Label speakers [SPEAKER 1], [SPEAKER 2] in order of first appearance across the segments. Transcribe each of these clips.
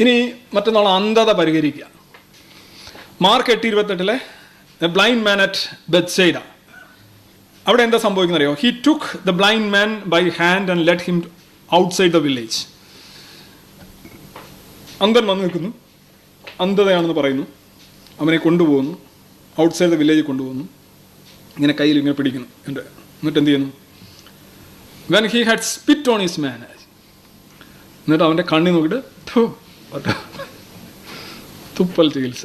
[SPEAKER 1] ഇനി മറ്റന്നാൾ അന്ധത പരിഹരിക്കുക. മാർക്ക് എട്ട് ഇരുപത്തെട്ടിലെ ബ്ലൈൻഡ് മാൻ അറ്റ് ബെത്സൈഡ അവിടെ എന്താ സംഭവിക്കുന്നത് അറിയോ he took the blind man by hand and let him outside the village അന്ധൻ വന്നു നിൽക്കുന്നു. അന്ധതയാണെന്ന് പറയുന്നു. അവനെ കൊണ്ടുപോകുന്നു. ഔട്ട്സൈഡ് ദ വില്ലേജ് കൊണ്ടുപോകുന്നു. ഇങ്ങനെ കയ്യിൽ ഇങ്ങനെ പിടിക്കുന്നു. എന്റെ എന്നിട്ട് എന്ത് ചെയ്യുന്നു? When he had spit on his man എന്നിട്ട് അവന്റെ കണ്ണി നോക്കിയിട്ട്? തുപ്പൽ ചികിത്സ.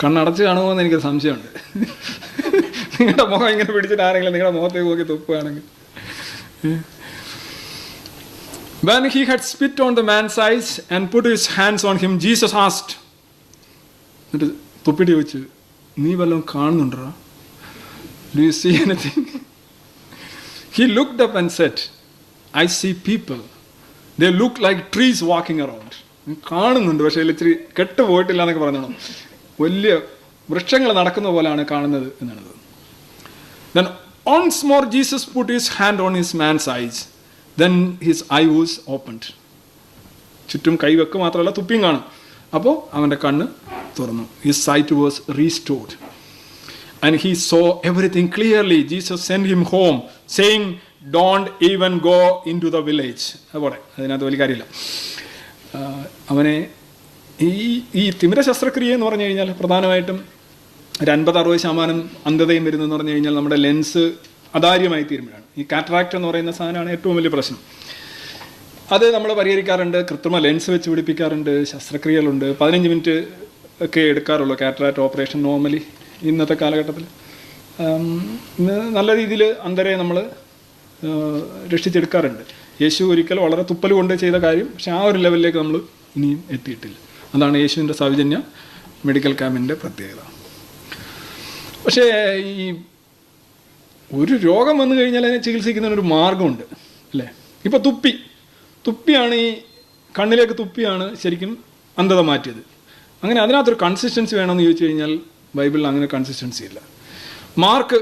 [SPEAKER 1] കണ്ണടച്ച് കാണുമോ എന്ന് എനിക്ക് സംശയമുണ്ട്. നിങ്ങളുടെ മുഖം ഇങ്ങനെ പിടിച്ചിട്ട് ആരെങ്കിലും നിങ്ങളുടെ മുഖത്തേക്ക് നോക്കി തുപ്പുകയാണെങ്കിൽ When he had spit on the man's eyes and put his hands on him, Jesus asked, എന്നിട്ട് തുപ്പിട്ട് ചോദിച്ചു നീ വല്ലതും കാണുന്നുണ്ടോ? Do you see anything he looked up and said I see people they look like trees walking around കാണുന്നുണ്ട് പക്ഷേ ഇച്ചിരി കെട്ട് പോയിട്ടില്ല എന്നൊക്കെ പറഞ്ഞു വലിയ വൃക്ഷങ്ങൾ നടക്കുന്ന പോലെയാണ് കാണുന്നത് എന്നുള്ളത്. Then once more Jesus put his hand on his man's eyes. Then his eye was opened. ചുറ്റും കൈ കൈവെക്ക് മാത്രമല്ല തുപ്പിയും കാണും. അപ്പോൾ അവന്റെ കണ്ണ് തുറന്നു. His sight was restored and he saw everything clearly Jesus send him home saying don't even go into the village അതുപോലെ അതിനകത്ത് വലിയ കാര്യമില്ല. അവനെ ഈ ഈ തിമിര ശസ്ത്രക്രിയ എന്ന് പറഞ്ഞു കഴിഞ്ഞാൽ പ്രധാനമായിട്ടും ഒരു അൻപത് അറുപത് ശതമാനം അന്ധതയും വരുന്നതെന്ന് പറഞ്ഞു കഴിഞ്ഞാൽ നമ്മുടെ ലെൻസ് അതാര്യമായി തീരുമ്പോഴാണ്. ഈ കാറ്ററാക്റ്റ് എന്ന് പറയുന്ന സാധനമാണ് ഏറ്റവും വലിയ പ്രശ്നം. അത് നമ്മൾ പരിഹരിക്കാറുണ്ട് കൃത്രിമ ലെൻസ് വെച്ച് പിടിപ്പിക്കാറുണ്ട് ശസ്ത്രക്രിയകളുണ്ട്. പതിനഞ്ച് മിനിറ്റ് ഒക്കെ എടുക്കാറുള്ളൂ കാറ്ററാക്റ്റ് ഓപ്പറേഷൻ നോർമലി ഇന്നത്തെ കാലഘട്ടത്തിൽ. ഇന്ന് നല്ല രീതിയിൽ അന്തരെ നമ്മൾ രക്ഷിച്ചെടുക്കാറുണ്ട്. യേശു ഒരിക്കൽ വളരെ തുപ്പൽ കൊണ്ട് ചെയ്ത കാര്യം പക്ഷെ ആ ഒരു ലെവലിലേക്ക് നമ്മൾ ഇനിയും എത്തിയിട്ടില്ല. അതാണ് യേശുവിന്റെ സൗജന്യ മെഡിക്കൽ ക്യാമ്പിന്റെ പ്രത്യേകത. പക്ഷേ ഈ ഒരു രോഗം വന്നു കഴിഞ്ഞാൽ അതിനെ ചികിത്സിക്കുന്നതിനൊരു മാർഗമുണ്ട് അല്ലേ? ഇപ്പോൾ തുപ്പി. തുപ്പിയാണ് ഈ കണ്ണിലേക്ക് തുപ്പിയാണ് ശരിക്കും അന്ധത മാറ്റിയത്. അങ്ങനെ അതിനകത്തൊരു കൺസിസ്റ്റൻസി വേണമെന്ന് ചോദിച്ചു കഴിഞ്ഞാൽ ബൈബിളിൽ അങ്ങനെ കൺസിസ്റ്റൻസി ഇല്ല. മാർക്ക്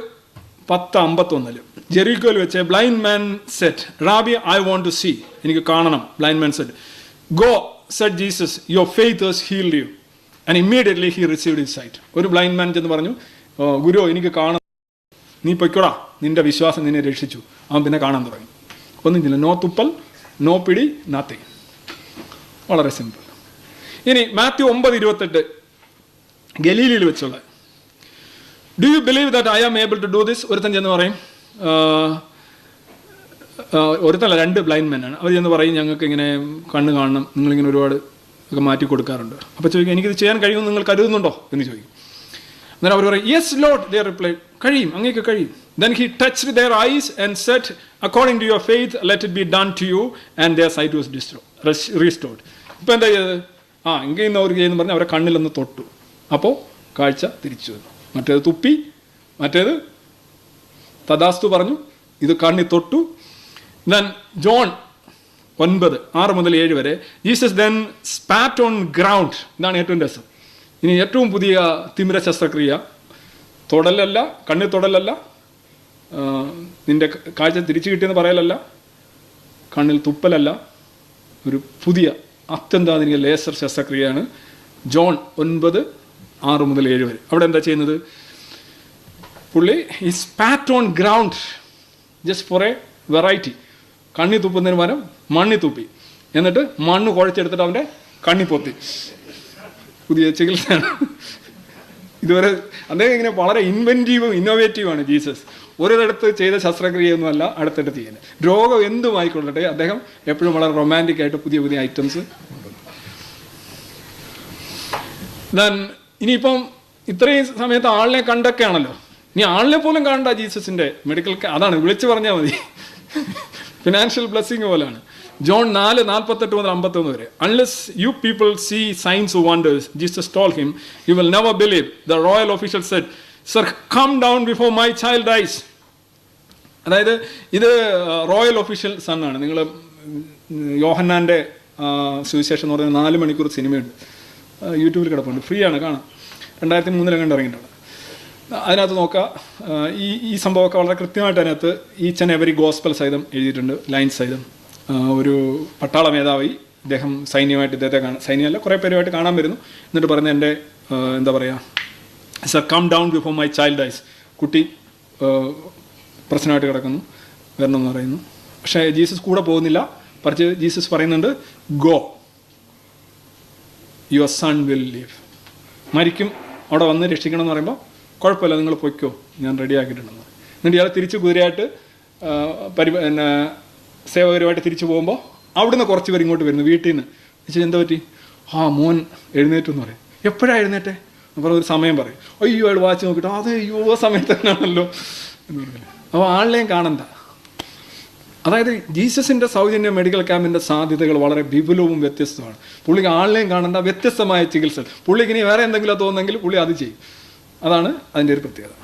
[SPEAKER 1] പത്ത് അമ്പത്തൊന്നിൽ ജെറിക്കോയിൽ വെച്ച് blind man said rabbi I want to see എനിക്ക് കാണണം blind man said go said Jesus your faith has healed you and immediately he received his sight ഒരു ബ്ലൈൻഡ് മാൻ ചെന്ന് പറഞ്ഞു "ഓ, ഗുരു എനിക്ക് കാണണം. നീ പൊയ്ക്കോടാ. നിന്റെ വിശ്വാസം നിന്നെ രക്ഷിച്ചു. അവൻ പിന്നെ കാണാൻ തുടങ്ങി. ഒന്നും നോ തുപ്പൽ നോ പിടി നാത്തിങ് വളരെ സിമ്പിൾ ഇനി മാത്യു ഒമ്പത് ഇരുപത്തെട്ട് ഗലീലിയിൽ വെച്ചുള്ള. Do you believe that I am able to do this ഒരുത്തൻ ചെന്ന് പറയും "ആഹ്, ആഹ്, ഒരുത്തല്ല രണ്ട് ബ്ലൈൻഡ് മെന്നാണ് അവർ ചെന്ന് പറയും ഞങ്ങൾക്ക് ഇങ്ങനെ കണ്ണ് കാണണം. നിങ്ങളിങ്ങനെ ഒരുപാട് ഒക്കെ മാറ്റി കൊടുക്കാറുണ്ട്. അപ്പോൾ ചോദിക്കും എനിക്കിത് ചെയ്യാൻ കഴിയുമെന്ന് നിങ്ങൾ കരുതുന്നുണ്ടോ? എന്ന് ചോദിക്കും. അന്നേരം അവർ പറയും യെസ് ലോഡ് ദേ റിപ്ലൈ കഴിയും അങ്ങേക്ക് കഴിയും. Then he touch their eyes and said according to your faith let it be done to you and their sight was ഡിസ്ട്രോ restored ഇപ്പോൾ എന്താ ചെയ്തത്? ആ എങ്കിൽ നിന്ന് അവർ ചെയ്യുന്നു പറഞ്ഞ് അവരെ കണ്ണിലൊന്ന് തൊട്ടു. അപ്പോൾ കാഴ്ച തിരിച്ചു വന്നു. മറ്റേത് തുപ്പി മറ്റേത് തദാസ്തു പറഞ്ഞു ഇത് കണ്ണി തൊട്ടു. ദെൻ ജോൺ ഒൻപത് ആറ് മുതൽ ഏഴ് വരെ Jesus then spat on ground ഇതാണ് ഏറ്റവും രസം. ഇനി ഏറ്റവും പുതിയ തിമിര ശസ്ത്രക്രിയ. തൊടലല്ല കണ്ണി തൊടലല്ല നിന്റെ കാഴ്ച തിരിച്ചു കിട്ടിയെന്ന് പറയലല്ല കണ്ണിൽ തുപ്പലല്ല. ഒരു പുതിയ അത്യന്താധുനിക ലേസർ ശസ്ത്രക്രിയയാണ്. ജോൺ ഒൻപത് ആറ് മുതൽ ഏഴ് വരെ. അവിടെ എന്താ ചെയ്യുന്നത്? പുള്ളി ഈ spat on ground just for a variety കണ്ണി തുപ്പുന്നതിന് പകരം മണ്ണി തുപ്പി. എന്നിട്ട് മണ്ണ് കുഴച്ചെടുത്തിട്ട് അവന്റെ കണ്ണി പൊത്തി. പുതിയ ചികിത്സയാണ്. ഇതുവരെ അദ്ദേഹം ഇങ്ങനെ വളരെ ഇൻവെന്റീവും ഇന്നോവേറ്റീവാണ് ജീസസ്. ഒരിടത്ത് ചെയ്ത ശസ്ത്രക്രിയയൊന്നുമല്ല അടുത്തിടത്ത് ചെയ്യുന്നത് രോഗം എന്തുമായിക്കൊള്ളട്ടെ അദ്ദേഹം എപ്പോഴും വളരെ റൊമാന്റിക് ആയിട്ട് പുതിയ പുതിയ ഐറ്റംസ് ദൻ ഇനിയിപ്പം ഇത്രയും സമയത്ത് ആളിനെ കണ്ടൊക്കെയാണല്ലോ. ഇനി ആളിനെ പോലും കാണണ്ട ജീസസിന്റെ മെഡിക്കൽ അതാണ് വിളിച്ചു പറഞ്ഞാൽ മതി. ഫിനാൻഷ്യൽ ബ്ലെസ്സിങ് പോലാണ്. ജോൺ നാല് നാൽപ്പത്തെട്ട് മുതൽ അമ്പത്തൊന്ന് വരെ. Unless you people see signs wonders Jesus told him you will never believe the royal official said sir come down before my child eyes അതായത് ഇത് റോയൽ ഒഫീഷ്യൽ സൺ ആണ്. നിങ്ങൾ യോഹന്നാന്റെ സുവിശേഷം എന്ന് പറയുന്ന നാല് മണിക്കൂർ സിനിമയുണ്ട്. യൂട്യൂബിൽ കിടപ്പുണ്ട്. ഫ്രീ ആണ് കാണാം. രണ്ടായിരത്തി മൂന്നിലെ കണ്ട് ഇറങ്ങിയിട്ടുണ്ട്. അതിനകത്ത് നോക്കുക ഈ ഈ സംഭവമൊക്കെ വളരെ കൃത്യമായിട്ട് അതിനകത്ത് ഈച്ച് ആൻഡ് എവറി ഗോസ്പൽ സഹിതം എഴുതിയിട്ടുണ്ട് ലൈൻ സഹിതം. ഒരു പട്ടാള മേധാവി ഇദ്ദേഹം സൈന്യമായിട്ട് ഇദ്ദേഹത്തെ കാണാൻ സൈന്യമല്ല കുറേ പേരുമായിട്ട് കാണാൻ വരുന്നു. എന്നിട്ട് പറഞ്ഞ എന്റെ എന്താ പറയുക sir come down before my child eyes കുട്ടി പ്രശ്നമായിട്ട് കിടക്കുന്നു വരണം എന്ന് പറയുന്നു. പക്ഷേ ജീസസ് കൂടെ പോകുന്നില്ല. പറിച്ച് ജീസസ് പറയുന്നുണ്ട് go your son will live മരിക്കും അവിടെ വന്ന് രക്ഷിക്കണം എന്ന് പറയുമ്പോൾ കുഴപ്പമില്ല നിങ്ങൾ പൊയ്ക്കോ. ഞാൻ റെഡിയാക്കിയിട്ടുണ്ടെന്ന് എന്നിട്ട് ഇയാൾ തിരിച്ച് കുതിരയായിട്ട് പരി പിന്നെ സേവകരുമായിട്ട് തിരിച്ചു പോകുമ്പോൾ അവിടുന്ന് കുറച്ച് പേര് ഇങ്ങോട്ട് വരുന്നു വീട്ടിൽ നിന്ന് വെച്ചാൽ എന്താ പറ്റി? ആ മോൻ എഴുന്നേറ്റു എന്ന് പറയും. എപ്പോഴാണ് എഴുന്നേറ്റേ? അപ്പോൾ ഒരു സമയം പറയും. അയ്യോ അയാൾ വാച്ച് നോക്കിയിട്ട് അത് അയ്യോ സമയത്ത് തന്നെയാണല്ലോ. എന്ന് പറഞ്ഞു അപ്പോൾ ആളിനെയും കാണണ്ട. അതായത് ജീസസിന്റെ സൗജന്യ മെഡിക്കൽ ക്യാമ്പിന്റെ സാധ്യതകൾ വളരെ വിപുലവും വ്യത്യസ്തമാണ്. പുള്ളിക്ക് ആളിനെയും കാണേണ്ട വ്യത്യസ്തമായ ചികിത്സ പുള്ളിക്ക് ഇനി വേറെ എന്തെങ്കിലും തോന്നുന്നെങ്കിൽ പുള്ളി അത് ചെയ്യും. അതാണ് അതിന്റെ ഒരു പ്രത്യേകത.